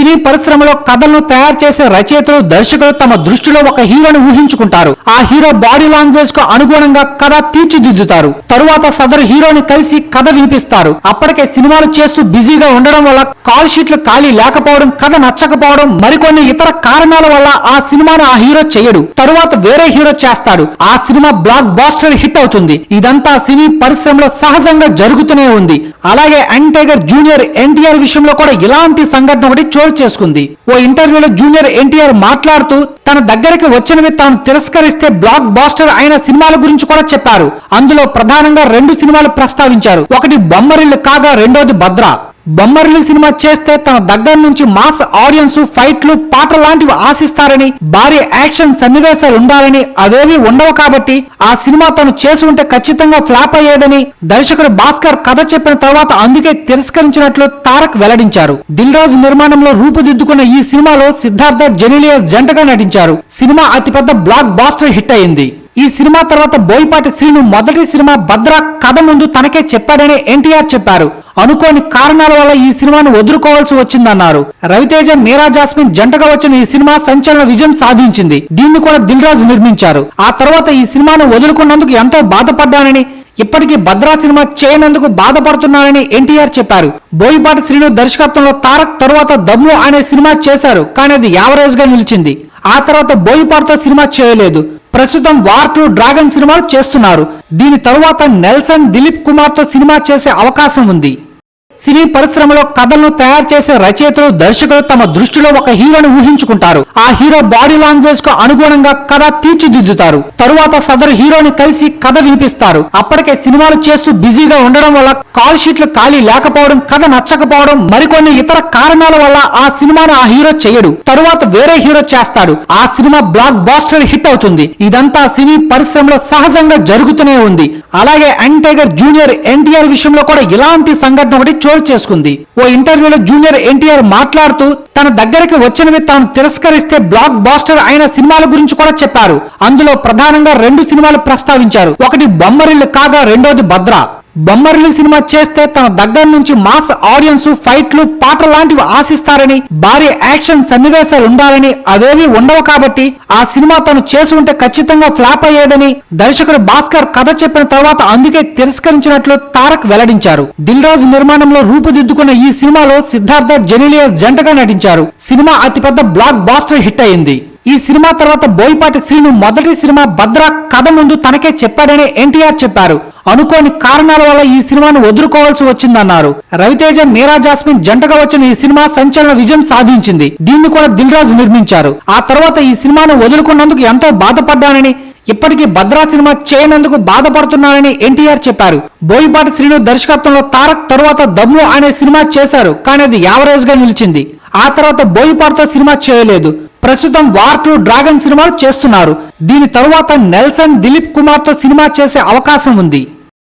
సినీ పరిశ్రమలో కథలను తయారు చేసే రచయితలు దర్శకులు తమ దృష్టిలో ఒక హీరోని ఊహించుకుంటారు. ఆ హీరో బాడీ లాంగ్వేజ్కు అనుగుణంగా కథ తీర్చిదిద్దుతారు. తరువాత సదరు హీరోని కలిసి కథ వినిపిస్తారు. అప్పటికే సినిమాలు చేస్తూ బిజీగా ఉండడం వల్ల కాల్ షీట్లు ఖాళీ లేకపోవడం కథ నచ్చకపోవడం మరికొన్ని ఇతర కారణాల వల్ల ఆ సినిమాను ఆ హీరో చేయడు. తరువాత వేరే హీరో చేస్తాడు. ఆ సినిమా బ్లాక్ బాస్టర్ హిట్ అవుతుంది. ఇదంతా సినీ పరిశ్రమలో సహజంగా జరుగుతూనే ఉంది. అలాగే యంగ్ టైగర్ జూనియర్ ఎన్టీఆర్ విషయంలో కూడా ఇలాంటి సంఘటన ఒకటి చోటు చేసుకుంది. ఓ ఇంటర్వ్యూలో జూనియర్ ఎన్టీఆర్ మాట్లాడుతూ తన దగ్గరికి వచ్చినవి తాను తిరస్కరిస్తే బ్లాక్ బాస్టర్ అయిన సినిమాల గురించి కూడా చెప్పారు. అందులో ప్రధానంగా రెండు సినిమాలు ప్రస్తావించారు. ఒకటి బొమ్మరిల్లు కాగా రెండోది భద్ర. బొమ్మర్లు సినిమా చేస్తే తన దగ్గర నుంచి మాస్ ఆడియన్స్ ఫైట్లు పాటలు లాంటివి ఆశిస్తారని భారీ యాక్షన్ సన్నివేశాలు ఉండాలని అవేవి ఉండవు కాబట్టి ఆ సినిమా తను చేసి ఉంటే ఖచ్చితంగా ఫ్లాప్ అయ్యేదని దర్శకుడు భాస్కర్ కథ చెప్పిన తర్వాత అందుకే తిరస్కరించినట్లు తారక్ వెల్లడించారు. దిల్ రాజు నిర్మాణంలో రూపుదిద్దుకున్న ఈ సినిమాలో సిద్ధార్థ జెనిలియర్ జంటగా నటించారు. సినిమా అతిపెద్ద బ్లాక్ బాస్టర్ హిట్ అయింది ఈ సినిమా తర్వాత బోయిపాటి శ్రీను మొదటి సినిమా భద్ర కథ ముందు తనకే చెప్పాడని ఎన్టీఆర్ చెప్పారు. అనుకోని కారణాల వల్ల ఈ సినిమాను వదులుకోవాల్సి వచ్చిందన్నారు. రవితేజ మీరా జాస్మిన్ జంటగా వచ్చిన ఈ సినిమా సంచలన విజయం సాధించింది. దీన్ని కూడా దిల్ రాజు నిర్మించారు. ఆ తర్వాత ఈ సినిమాను వదులుకున్నందుకు ఎంతో బాధపడ్డానని ఇప్పటికీ భద్రా సినిమా చేయనందుకు బాధపడుతున్నానని ఎన్టీఆర్ చెప్పారు. బోయిపాటి శ్రీను దర్శకత్వంలో తారక్ తరువాత దమ్ము అనే సినిమా చేశారు కానీ అది యావరేజ్గా నిలిచింది. ఆ తర్వాత బోయిపాటితో సినిమా చేయలేదు. ప్రస్తుతం వార్ టూ డ్రాగన్ సినిమాలు చేస్తున్నారు. దీని తరువాత నెల్సన్ దిలీప్ కుమార్తో సినిమా చేసే అవకాశం ఉంది. సినీ పరిశ్రమలో కథలను తయారు చేసే రచయితలు దర్శకులు తమ దృష్టిలో ఒక హీరోని ఊహించుకుంటారు. ఆ హీరో బాడీ లాంగ్వేజ్కు అనుగుణంగా కథ తీర్చిదిద్దుతారు. తరువాత సదరు హీరోని కలిసి కథ వినిపిస్తారు. అప్పటికే సినిమాలు చేస్తూ బిజీగా ఉండడం వల్ల కాల్ షీట్లు ఖాళీ లేకపోవడం కథ నచ్చకపోవడం మరికొన్ని ఇతర కారణాల వల్ల ఆ సినిమాను ఆ హీరో చేయడు. తరువాత వేరే హీరో చేస్తాడు. ఆ సినిమా బ్లాక్ బాస్టర్ హిట్ అవుతుంది. ఇదంతా సినీ పరిశ్రమలో సహజంగా జరుగుతూనే ఉంది. అలాగే యంగ్ టైగర్ జూనియర్ ఎన్టీఆర్ విషయంలో కూడా ఇలాంటి సంఘటన ఒకటి చోటు చేసుకుంది. ఓ ఇంటర్వ్యూలో జూనియర్ ఎన్టీఆర్ మాట్లాడుతూ తన దగ్గరికి వచ్చినవి తాను తిరస్కరిస్తే బ్లాక్ బాస్టర్ అయిన సినిమాల గురించి కూడా చెప్పారు. అందులో ప్రధానంగా రెండు సినిమాలు ప్రస్తావించారు. ఒకటి బొమ్మరిల్లు కాగా రెండోది భద్ర. బొమ్మరిల్లు సినిమా చేస్తే తన దగ్గర నుంచి మాస్ ఆడియన్స్ ఫైట్లు పాటలు లాంటివి ఆశిస్తారని భారీ యాక్షన్ సన్నివేశాలు ఉండాలని అవేవి ఉండవు కాబట్టి ఆ సినిమా తను చేసి ఉంటే ఖచ్చితంగా ఫ్లాప్ అయ్యేదని దర్శకుడు భాస్కర్ కథ చెప్పిన తర్వాత అందుకే తిరస్కరించినట్లు తారక్ వెల్లడించారు. దిల్ రాజు నిర్మాణంలో రూపుదిద్దుకున్న ఈ సినిమాలో సిద్ధార్థ జెనిలియర్ జంటగా నటించారు. సినిమా అతిపెద్ద బ్లాక్ బాస్టర్ హిట్ అయింది. ఈ సినిమా తర్వాత బోయపాటి శ్రీను మొదటి సినిమా భద్ర కథ ముందు తనకే చెప్పాడని ఎన్టీఆర్ చెప్పారు. అనుకోని కారణాల వల్ల ఈ సినిమాను వదులుకోవాల్సి వచ్చిందన్నారు. రవితేజ మీరా జాస్మిన్ జంటగా వచ్చిన ఈ సినిమా సంచలన విజయం సాధించింది. దీన్ని కూడా దిల్ రాజు నిర్మించారు. ఆ తర్వాత ఈ సినిమాను వదులుకున్నందుకు ఎంతో బాధపడ్డానని ఇప్పటికీ భద్రా సినిమా చేయనందుకు బాధపడుతున్నానని ఎన్టీఆర్ చెప్పారు. బోయిపాటి శ్రీను దర్శకత్వంలో తారక్ తరువాత దమ్ము అనే సినిమా చేశారు. కానీ అది యావరేజ్గా నిలిచింది. ఆ తర్వాత బోయిపాటితో సినిమా చేయలేదు. ప్రస్తుతం వార్ టూ డ్రాగన్ సినిమాలు చేస్తున్నారు. దీని తరువాత నెల్సన్ దిలీప్ కుమార్తో సినిమా చేసే అవకాశం ఉంది.